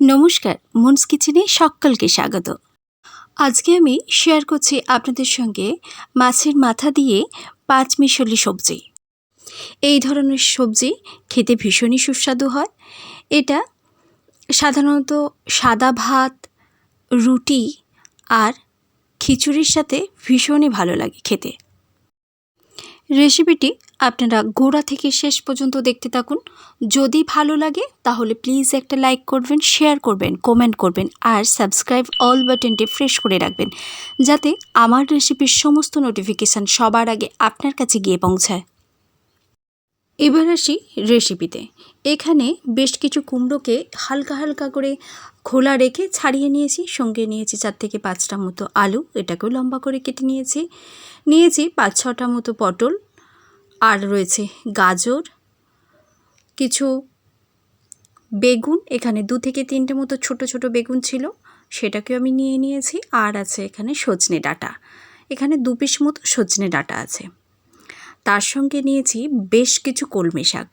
নমস্কার, মুন্স কিচেনে সকলকে স্বাগত। আজকে আমি শেয়ার করছি আপনাদের সঙ্গে মাছের মাথা দিয়ে পাঁচ মিশলি সবজি। এই ধরনের সবজি খেতে ভীষণই সুস্বাদু হয়। এটা সাধারণত সাদা ভাত, রুটি আর খিচুড়ির সাথে ভীষণই ভালো লাগে খেতে। রেসিপিটি আপনারা গোড়া থেকে শেষ পর্যন্ত দেখতে থাকুন। যদি ভালো লাগে, তাহলে প্লিজ একটা লাইক করবেন শেয়ার করবেন কমেন্ট করবেন, আর সাবস্ক্রাইব অল বাটনটি ফ্রেশ করে রাখবেন, যাতে আমার রেসিপির সমস্ত নোটিফিকেশান সবার আগে আপনার কাছে গিয়ে পৌঁছায়। এবার আসি রেসিপিতে। এখানে বেশ কিছু কুমড়োকে হালকা হালকা করে খোলা রেখে ছাড়িয়ে নিয়েছি, সঙ্গে নিয়েছি চার থেকে পাঁচটা মতো আলু, এটাকেও লম্বা করে কেটে নিয়েছি। নিয়েছি পাঁচ ছটা মতো পটল আর রয়েছে গাজর, কিছু বেগুন। এখানে দু থেকে তিনটে মতো ছোট ছোট বেগুন ছিল, সেটাকেও আমি নিয়ে নিয়েছি। আর আছে এখানে সজনে ডাঁটা। এখানে দু পিস মতো সজনে ডাঁটা আছে। তার সঙ্গে নিয়েছি বেশ কিছু কলমি শাক।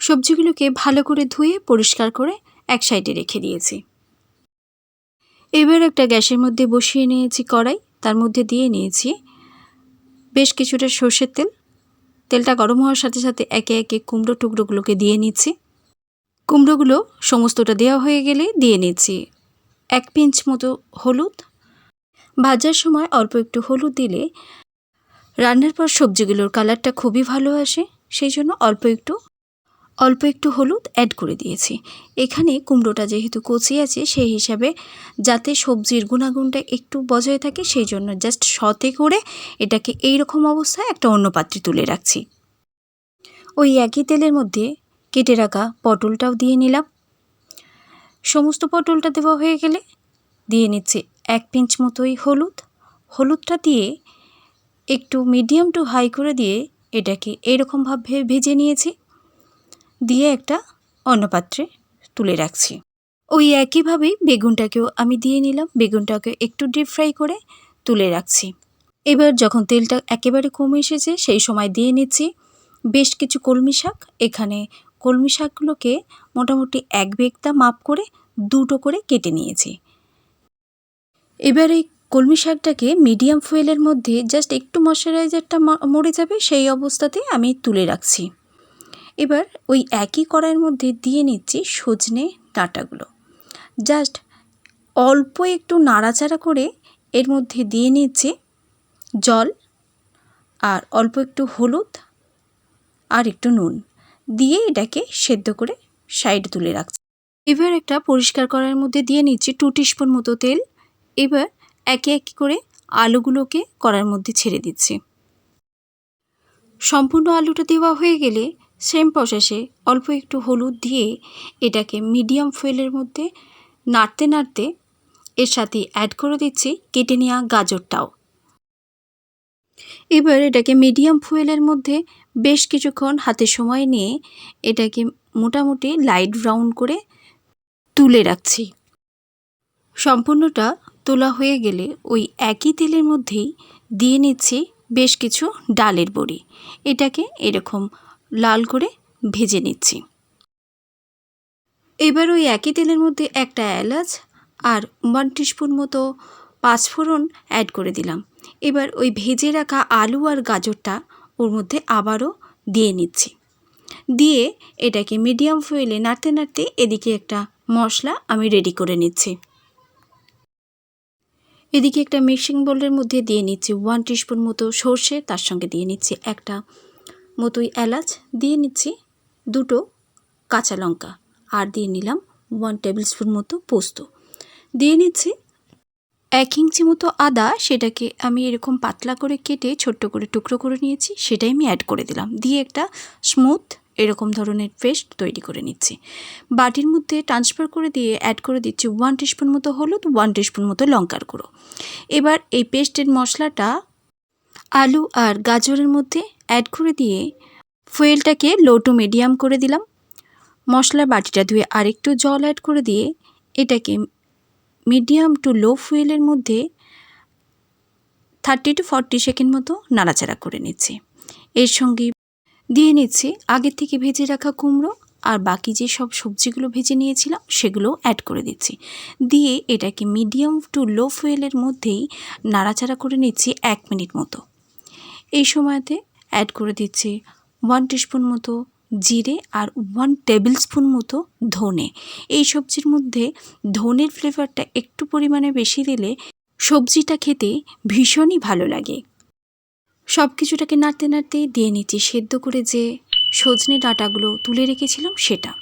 সবজিগুলোকে ভালো করে ধুয়ে, পরিষ্কার করে এক সাইডে রেখে দিয়েছি। এবার একটা গ্যাসের মধ্যে বসিয়ে নিয়েছি কড়াই। তার মধ্যে দিয়ে নিয়েছি বেশ কিছুটা সর্ষের তেল। তেলটা গরম হওয়ার সাথে সাথে একে একে কুমড়ো টুকরোগুলোকে দিয়ে নিচ্ছি। কুমড়োগুলো সমস্তটা দেওয়া হয়ে গেলে দিয়ে নিচ্ছি। এক পিঞ্চ মতো হলুদ। ভাজার সময় অল্প একটু হলুদ দিলে রান্নার পর সবজিগুলোর কালারটা খুবই ভালো আসে, সেই জন্য অল্প একটু অল্প একটু হলুদ অ্যাড করে দিয়েছি। এখানে কুমড়োটা যেহেতু কচি আছে, সেই হিসাবে যাতে সবজির গুণাগুণটা একটু বজায় থাকে, সেই জন্য জাস্ট সতে করে এটাকে এই রকম অবস্থায় একটা অন্য পাত্রে তুলে রাখছি। ওই একই তেলের মধ্যে কেটে রাখা পটলটাও দিয়ে নিলাম। সমস্ত পটলটা দেওয়া হয়ে গেলে দিয়ে নিচ্ছে এক পিঞ্চ মতোই হলুদ। হলুদটা দিয়ে একটু মিডিয়াম টু হাই করে দিয়ে এটাকে এরকমভাবে ভেজে নিয়েছি। দিয়ে একটা অন্য পাত্রে তুলে রাখছি। ওই একইভাবেই বেগুনটাকেও আমি দিয়ে নিলাম। বেগুনটাকে একটু ডিপ ফ্রাই করে তুলে রাখছি। এবার যখন তেলটা একেবারে কমে এসেছে, সেই সময় দিয়ে নিচ্ছি বেশ কিছু কলমি শাক। এখানে কলমি শাকগুলোকে মোটামুটি এক বেগটা মাপ করে দুটো করে কেটে নিয়েছি। এবার এই কলমি শাকটাকে মিডিয়াম ফুয়েলের মধ্যে জাস্ট একটু ময়শ্চারাইজারটা মরে যাবে, সেই অবস্থাতে আমি তুলে রাখছি। এবার ওই একই কড়াইয়ের মধ্যে দিয়ে নিচ্ছি সজনে ডাঁটাগুলো। জাস্ট অল্প একটু নাড়াচাড়া করে এর মধ্যে দিয়ে নিচ্ছে জল আর অল্প একটু হলুদ আর একটু নুন। দিয়ে এটাকে সেদ্ধ করে সাইড তুলে রাখছি। এবার একটা পরিষ্কার করার মধ্যে দিয়ে নিচ্ছি টু টিস্পুন মতো তেল। এবার একে একে করে আলুগুলোকে কড়ার মধ্যে ছেড়ে দিচ্ছি। সম্পূর্ণ আলুটা দেওয়া হয়ে গেলে সেম প্রসেসে অল্প একটু হলুদ দিয়ে এটাকে মিডিয়াম ফুয়েলের মধ্যে নাড়তে নাড়তে এর সাথে অ্যাড করে দিচ্ছি কেটে নেওয়া গাজরটাও। এবার এটাকে মিডিয়াম ফুয়েলের মধ্যে বেশ কিছুক্ষণ হাতে সময় নিয়ে এটাকে মোটামুটি লাইট ব্রাউন করে তুলে রাখছি। সম্পূর্ণটা তোলা হয়ে গেলে ওই একই তেলের মধ্যেই দিয়ে নিচ্ছি বেশ কিছু ডালের বড়ি। এটাকে এরকম লাল করে ভেজে নিচ্ছি। এবার ওই একই তেলের মধ্যে একটা এলাচ আর ওয়ান টিস্পুন মতো পাঁচফোড়ন অ্যাড করে দিলাম। এবার ওই ভেজে রাখা আলু আর গাজরটা ওর মধ্যে আবারও দিয়ে নিচ্ছি। দিয়ে এটাকে মিডিয়াম ফুয়েলে নাড়তে নাড়তে এদিকে একটা মশলা আমি রেডি করে নিচ্ছি। এদিকে একটা মিক্সিং বোলের মধ্যে দিয়ে নিচ্ছি ওয়ান টিস্পুন মতো সর্ষে, তার সঙ্গে দিয়ে নিচ্ছি একটা মতোই এলাচ দিয়ে নিচ্ছি দুটো কাঁচা লঙ্কা। আর দিয়ে নিলাম ওয়ান টেবিল স্পুন মতো পোস্ত। দিয়ে নিচ্ছি এক ইঞ্চি মতো আদা, সেটাকে আমি এরকম পাতলা করে কেটে ছোট্ট করে টুকরো করে নিয়েছি, সেটাই আমি অ্যাড করে দিলাম। দিয়ে একটা স্মুথ এরকম ধরনের পেস্ট তৈরি করে নিচ্ছি। বাটির মধ্যে ট্রান্সফার করে দিয়ে অ্যাড করে দিচ্ছি ওয়ান টিস্পুন মতো হলুদ ওয়ান টিস্পুন মতো লঙ্কার গুঁড়ো। এবার এই পেস্টের মশলাটা আলু আর গাজরের মধ্যে অ্যাড করে দিয়ে ফুয়েলটাকে লো টু মিডিয়াম করে দিলাম। মশলার বাটিটা ধুয়ে আরেকটু জল অ্যাড করে দিয়ে এটাকে মিডিয়াম টু লো ফুয়েলের মধ্যে থার্টি টু ফর্টি সেকেন্ড মতো নাড়াচাড়া করে নিচ্ছি। এর সঙ্গে দিয়ে নিচ্ছি আগের থেকে ভেজে রাখা কুমড়ো আর বাকি যে সব সবজিগুলো ভেজে নিয়েছিলাম সেগুলো অ্যাড করে দিচ্ছি। দিয়ে এটাকে মিডিয়াম টু লো ফুয়েলের মধ্যেই নাড়াচাড়া করে নিচ্ছি এক মিনিট মতো। এই সময়তে অ্যাড করে দিচ্ছি ওয়ান টিস্পুন মতো জিরে আর ওয়ান টেবিল স্পুন মতো ধনে। এই সবজির মধ্যে ধনের ফ্লেভারটা একটু পরিমাণে বেশি দিলে সবজিটা খেতে ভীষণই ভালো লাগে। সব কিছুটাকে নাড়তে নাড়তে দিয়ে নিচ্ছি সেদ্ধ করে যে সজনে ডাঁটাগুলো তুলে রেখেছিলাম সেটা।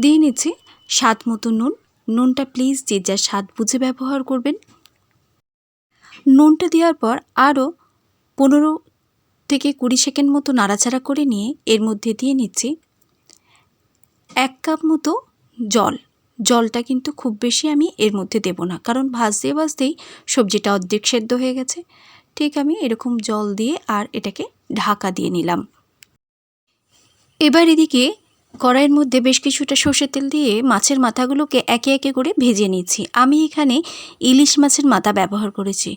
দিয়ে নিচ্ছি স্বাদ মতো নুন। নুনটা প্লিজ যে যার স্বাদ বুঝে ব্যবহার করবেন। নুনটা দেওয়ার পর আরও পনেরো থেকে কুড়ি সেকেন্ড মতো নাড়াচাড়া করে নিয়ে এর মধ্যে দিয়ে নিচ্ছি এক কাপ মতো জল। জলটা কিন্তু খুব বেশি আমি এর মধ্যে দেব না, কারণ ভাজতে ভাজতেই সবজিটা অর্ধেক সেদ্ধ হয়ে গেছে। ঠিক আমি এরকম জল দিয়ে আর এটাকে ঢাকা দিয়ে নিলাম। এবার এদিকে কড়াইয়ের মধ্যে বেশ কিছুটা সর্ষের তেল দিয়ে মাছের মাথাগুলোকে একে একে করে ভেজে নিচ্ছি। আমি এখানে ইলিশ মাছের মাথা ব্যবহার করেছি।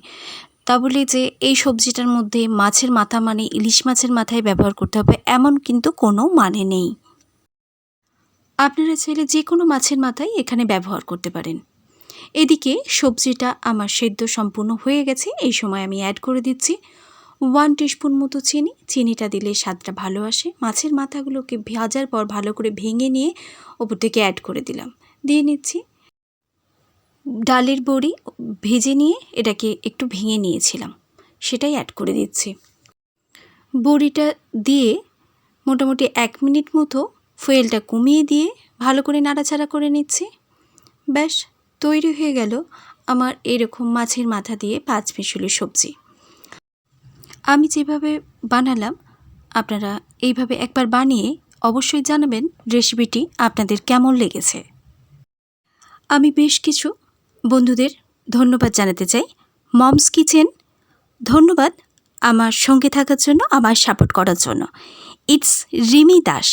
তা বলে যে, এই সবজিটার মধ্যে মাছের মাথা মানে ইলিশ মাছের মাথায় ব্যবহার করতে হবে, এমন কিন্তু কোনো মানে নেই। আপনারা চাইলে যে কোনো মাছের মাথাই এখানে ব্যবহার করতে পারেন। এদিকে সবজিটা আমার সেদ্ধ সম্পূর্ণ হয়ে গেছে, এই সময় আমি অ্যাড করে দিচ্ছি ওয়ান টিস্পুন মতো চিনি। চিনিটা দিলে স্বাদটা ভালো আসে। মাছের মাথাগুলোকে ভাজার পর ভালো করে ভেঙে নিয়ে ওপর থেকে অ্যাড করে দিলাম। দিয়ে নিচ্ছি ডালের বড়ি ভেজে নিয়ে এটাকে একটু ভেঙে নিয়েছিলাম। সেটাই অ্যাড করে দিচ্ছি। বড়িটা দিয়ে মোটামুটি এক মিনিট মতো ফুয়েলটা কমিয়ে দিয়ে ভালো করে নাড়াচাড়া করে নিচ্ছি। ব্যাস, তৈরি হয়ে গেল আমার এরকম মাছের মাথা দিয়ে পাঁচ মিশুলি সবজি। আমি যেভাবে বানালাম, আপনারা এইভাবে একবার বানিয়ে অবশ্যই জানাবেন রেসিপিটি আপনাদের কেমন লেগেছে। আমি বেশ কিছু বন্ধুদের ধন্যবাদ জানাতে চাই। মমস কিচেন, ধন্যবাদ আমার সঙ্গে থাকার জন্য, আমার সাপোর্ট করার জন্য। ইটস রিমি দাস,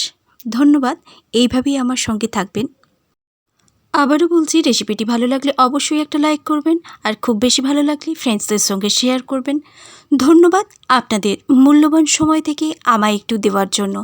ধন্যবাদ, এইভাবেই আমার সঙ্গে থাকবেন। আবারও বলছি রেসিপিটি ভালো লাগলে অবশ্যই একটা লাইক করবেন, আর খুব বেশি ভালো লাগলে ফ্রেন্ডসদের সঙ্গে শেয়ার করবেন। ধন্যবাদ আপনাদের মূল্যবান সময় থেকে আমায় একটু দেওয়ার জন্য।